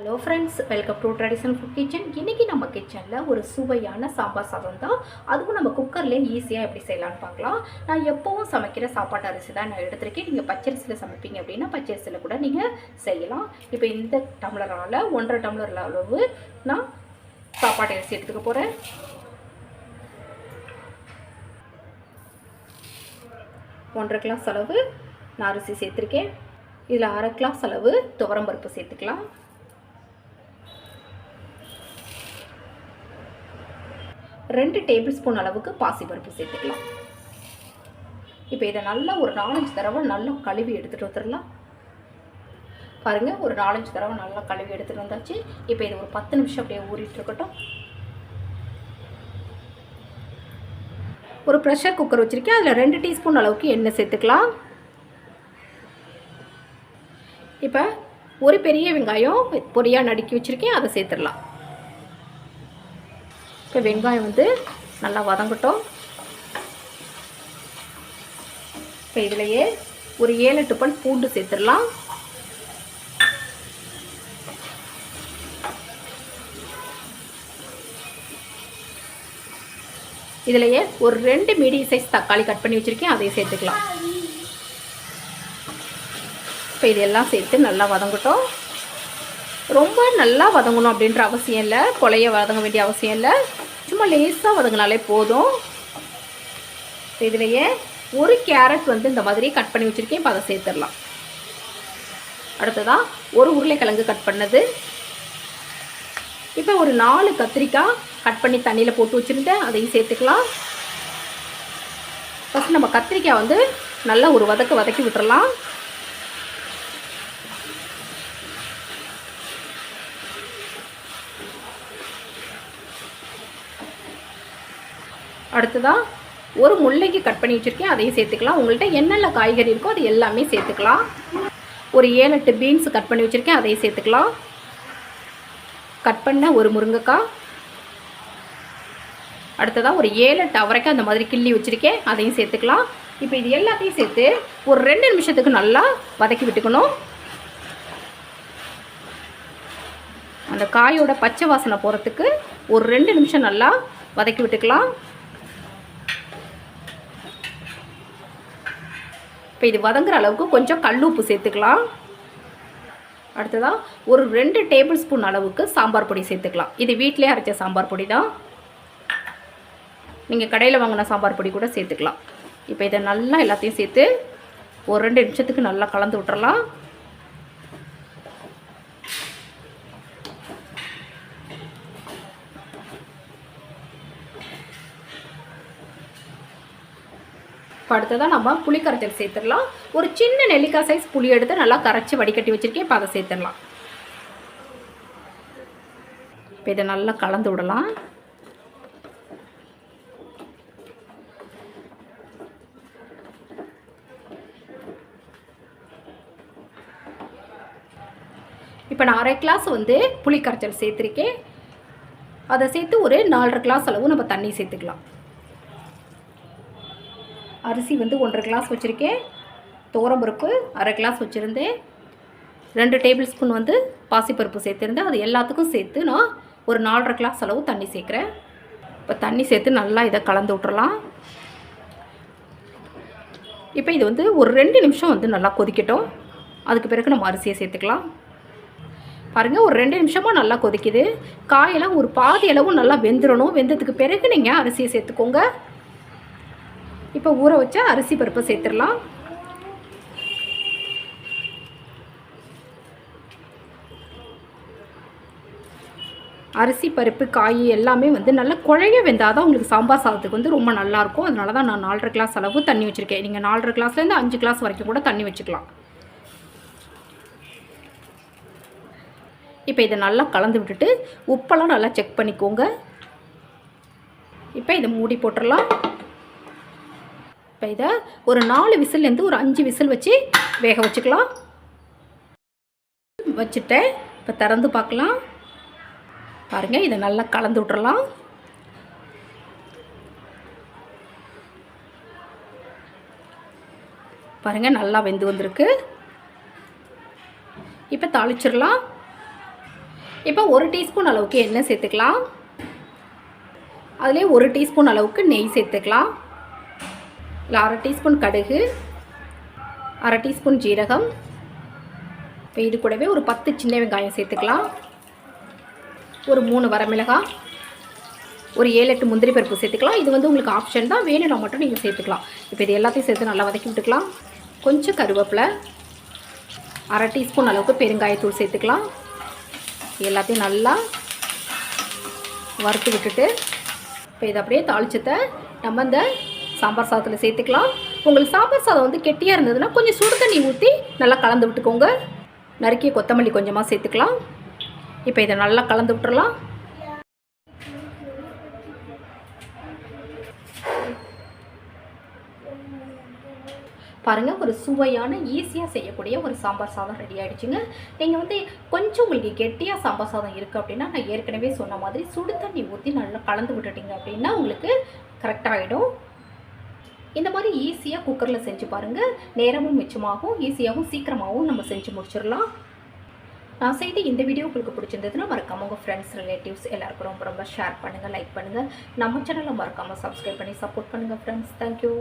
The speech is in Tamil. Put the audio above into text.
Hello friends welcome to traditional food kitchen இன்றைக்கி நம்ம கிச்சனில் ஒரு சுவையான சாம்பார் சாதம் தான். அதுவும் நம்ம குக்கர்லேயே ஈஸியாக எப்படி செய்யலாம்னு பார்க்கலாம். நான் எப்போவும் சமைக்கிற சாப்பாட்டு அரிசி தான் நான் எடுத்திருக்கேன். நீங்கள் பச்சரிசியில் சமைப்பீங்க அப்படின்னா பச்சரிசியில் கூட நீங்கள் செய்யலாம். இப்போ இந்த டம்ளரால் ஒன்றரை டம்ளர் அளவு நான் சாப்பாட்டு அரிசி எடுத்துக்க போகிறேன் ஒன்றரை கிளாஸ் அளவு நான் அரிசி சேர்த்துருக்கேன். இதில் அரை கிளாஸ் அளவு துவரம்பருப்பு சேர்த்துக்கலாம். ரெண்டு டேபிள் ஸ்பூன் அளவுக்கு பாசிப்பருப்பு சேர்த்துக்கலாம். இப்போ இதை நல்லா ஒரு நாலஞ்சு தடவை நல்லா கழுவி எடுத்துகிட்டு வந்துடலாம். பாருங்கள் ஒரு நாலஞ்சு தடவை நல்லா கழுவி எடுத்துகிட்டு வந்தாச்சு. இப்போ இது ஒரு பத்து நிமிஷம் அப்படியே ஊறிட்டு இருக்கட்டும். ஒரு ப்ரெஷர் குக்கர் வச்சுருக்கேன். அதில் ரெண்டு டீஸ்பூன் அளவுக்கு எண்ணெய் சேர்த்துக்கலாம். இப்போ ஒரு பெரிய வெங்காயம் பொரியாக நடுக்கி வச்சுருக்கேன். அதை சேர்த்துடலாம். இப்போ வெங்காயம் வந்து நல்லா வதங்கட்டும். இப்போ இதிலையே ஒரு ஏழு எட்டு பல் பூண்டு சேர்த்துடலாம். இதிலையே ஒரு ரெண்டு மீடியம் சைஸ் தக்காளி கட் பண்ணி வச்சுருக்கேன் அதையும் சேர்த்துக்கலாம். இப்போ இதெல்லாம் சேர்த்து நல்லா வதங்கட்டும். ரொம்ப நல்லா வதங்கணும் அப்படின்ற அவசியம் இல்லை. கொலைய வதங்க வேண்டிய அவசியம் இல்லை. சும்மா லேசாக வதங்கினாலே போதும். இதுலையே ஒரு கேரட் வந்து இந்த மாதிரி கட் பண்ணி வச்சுருக்கேன். இப்போ அதை சேர்த்துடலாம். அடுத்ததாக ஒரு உருளைக்கிழங்கு கட் பண்ணது. இப்போ ஒரு நாலு கத்திரிக்காய் கட் பண்ணி தண்ணியில் போட்டு வச்சுருந்தேன். அதையும் சேர்த்துக்கலாம். ஃபஸ்ட் நம்ம கத்திரிக்காய் வந்து நல்லா ஒரு வதக்க வதக்கி விட்டுறலாம். அடுத்ததாக ஒரு முள்ளங்கி கட் பண்ணி வச்சுருக்கேன் அதையும் சேர்த்துக்கலாம். உங்கள்கிட்ட என்னென்ன காய்கறி இருக்கோ அது எல்லாமே சேர்த்துக்கலாம். ஒரு ஏழு எட்டு பீன்ஸ் கட் பண்ணி வச்சுருக்கேன் அதையும் சேர்த்துக்கலாம். கட் பண்ண ஒரு முருங்கைக்காய். அடுத்ததாக ஒரு ஏழு எட்டு அவரைக்காய் அந்த மாதிரி கிள்ளி வச்சுருக்கேன் அதையும் சேர்த்துக்கலாம். இப்போ இது எல்லாத்தையும் சேர்த்து ஒரு ரெண்டு நிமிஷத்துக்கு நல்லா வதக்கி விட்டுக்கணும். அந்த காயோட பச்சை வாசனை போகிறதுக்கு ஒரு ரெண்டு நிமிஷம் நல்லா வதக்கி விட்டுக்கலாம். இப்போ இது வதங்குற அளவுக்கு கொஞ்சம் கல் உப்பு சேர்த்துக்கலாம். அடுத்ததாக ஒரு ரெண்டு டேபிள் ஸ்பூன் அளவுக்கு சாம்பார் பொடி சேர்த்துக்கலாம். இது வீட்டிலே அரைச்ச சாம்பார் பொடி தான் நீங்கள் கடையில் வாங்கின சாம்பார் பொடி கூட சேர்த்துக்கலாம். இப்போ இதை நல்லா எல்லாத்தையும் சேர்த்து ஒரு ரெண்டு நிமிஷத்துக்கு நல்லா கலந்து விட்டுறலாம். இப்போ அடுத்ததாக நம்ம புளி கரைச்சல் சேர்த்துடலாம். ஒரு சின்ன நெல்லிக்காய் சைஸ் புளி எடுத்து நல்லா கரைச்சி வடிகட்டி வச்சுருக்கேன். இப்போ அதை சேர்த்துடலாம். இப்போ இதை நல்லா கலந்து விடலாம். இப்போ நான் அரை கிளாஸ் வந்து புளி கரைச்சல் சேர்த்துருக்கேன். அதை சேர்த்து ஒரு நாலரை கிளாஸ் அளவு நம்ம தண்ணி சேர்த்துக்கலாம். அரிசி வந்து ஒன்றரை கிளாஸ் வச்சுருக்கேன். துவரம்பருப்பு அரை கிளாஸ் வச்சுருந்தேன். ரெண்டு டேபிள் ஸ்பூன் வந்து பாசிப்பருப்பு சேர்த்துருந்தேன். அது எல்லாத்துக்கும் சேர்த்து நான் ஒரு நாலரை கிளாஸ் அளவு தண்ணி சேர்க்குறேன். இப்போ தண்ணி சேர்த்து நல்லா இதை கலந்து விட்றலாம் இப்போ இது வந்து ஒரு ரெண்டு நிமிஷம் வந்து நல்லா கொதிக்கட்டும். அதுக்கு பிறகு நம்ம அரிசியை சேர்த்துக்கலாம். பாருங்கள் ஒரு ரெண்டு நிமிஷமாக நல்லா கொதிக்குது. காயெல்லாம் ஒரு பாதி அளவு நல்லா வெந்துடணும் வெந்ததுக்கு பிறகு நீங்கள் அரிசியை சேர்த்துக்கோங்க. இப்போ ஊற வச்சா அரிசி பருப்பை சேர்த்துடலாம். அரிசி பருப்பு காய் எல்லாமே வந்து நல்லா குழைய வெந்தால் தான் உங்களுக்கு சாம்பார் சாதத்துக்கு வந்து ரொம்ப நல்லாயிருக்கும் அதனால தான் நான் நாலரை கிளாஸ் அளவு தண்ணி வச்சுருக்கேன். நீங்கள் நாலரை கிளாஸ்லேருந்து அஞ்சு கிளாஸ் வரைக்கும் கூட தண்ணி வச்சுக்கலாம். இப்போ இதை நல்லா கலந்து விட்டுட்டு உப்பெல்லாம் நல்லா செக் பண்ணிக்கோங்க. இப்போ இதை மூடி போட்டுடலாம். இப்போ இதை ஒரு நாலு விசில்லேருந்து ஒரு அஞ்சு விசில் வச்சு வேக வச்சுக்கலாம். வச்சுட்டேன். இப்போ திறந்து பார்க்கலாம். பாருங்கள் இதை நல்லா கலந்து விட்றலாம் பாருங்கள் நல்லா வெந்து வந்திருக்கு. இப்போ தாளிச்சிடலாம். இப்போ ஒரு டீஸ்பூன் அளவுக்கு எண்ணெய் சேர்த்துக்கலாம். அதுலேயே ஒரு டீஸ்பூன் அளவுக்கு நெய் சேர்த்துக்கலாம். இல்லை அரை டீஸ்பூன் கடுகு அரை டீஸ்பூன் ஜீரகம். இப்போ இது கூடவே ஒரு பத்து சின்ன வெங்காயம் சேர்த்துக்கலாம். ஒரு மூணு வரமிளகாய் ஒரு ஏழு எட்டு முந்திரி பருப்பு சேர்த்துக்கலாம். இது வந்து உங்களுக்கு ஆப்ஷன் தான். வேணும்னா மட்டும் நீங்கள் சேர்த்துக்கலாம். இப்போ இது எல்லாத்தையும் சேர்த்து நல்லா வதக்கி விட்டுக்கலாம். கொஞ்சம் கருவேப்பிலை அரை டீஸ்பூன் அளவுக்கு பெருங்காயத்தூள் சேர்த்துக்கலாம். எல்லாத்தையும் நல்லா வறுத்து விட்டுட்டு இப்போ இதை அப்படியே தாளிச்சத்தை நம்ம இந்த சாம்பார் சாதத்தில் சேர்த்துக்கலாம். உங்களுக்கு சாம்பார் சாதம் வந்து கெட்டியாக இருந்ததுன்னா கொஞ்சம் சுடு தண்ணி ஊற்றி நல்லா கலந்து விட்டுக்கோங்க. நறுக்கிய கொத்தமல்லி கொஞ்சமாக சேர்த்துக்கலாம். இப்போ இதை நல்லா கலந்து விட்டுறலாம். பாருங்கள் ஒரு சுவையான ஈஸியாக செய்யக்கூடிய ஒரு சாம்பார் சாதம் ரெடி ஆகிடுச்சுங்க நீங்கள் வந்து கொஞ்சம் உங்களுக்கு கெட்டியாக சாம்பார் சாதம் இருக்குது அப்படின்னா நான் ஏற்கனவே சொன்ன மாதிரி சுடு தண்ணி ஊற்றி நல்லா கலந்து விட்டுட்டீங்க அப்படின்னா உங்களுக்கு கரெக்டாகிடும் இந்த மாதிரி ஈஸியாக குக்கரில் செஞ்சு பாருங்கள் நேரமும் மிச்சமாகும். ஈஸியாகவும் சீக்கிரமாகவும் நம்ம செஞ்சு முடிச்சிடலாம். நான் செய்த இந்த வீடியோ உங்களுக்கு பிடிச்சிருந்ததுன்னா மறக்காம உங்கள் ஃப்ரெண்ட்ஸ் ரிலேட்டிவ்ஸ் எல்லாருக்கும் ரொம்ப ரொம்ப ஷேர் பண்ணுங்கள் லைக் பண்ணுங்கள் நம்ம சேனலை மறக்காமல் சப்ஸ்கிரைப் பண்ணி சப்போர்ட் பண்ணுங்கள் ஃப்ரெண்ட்ஸ் தேங்க்யூ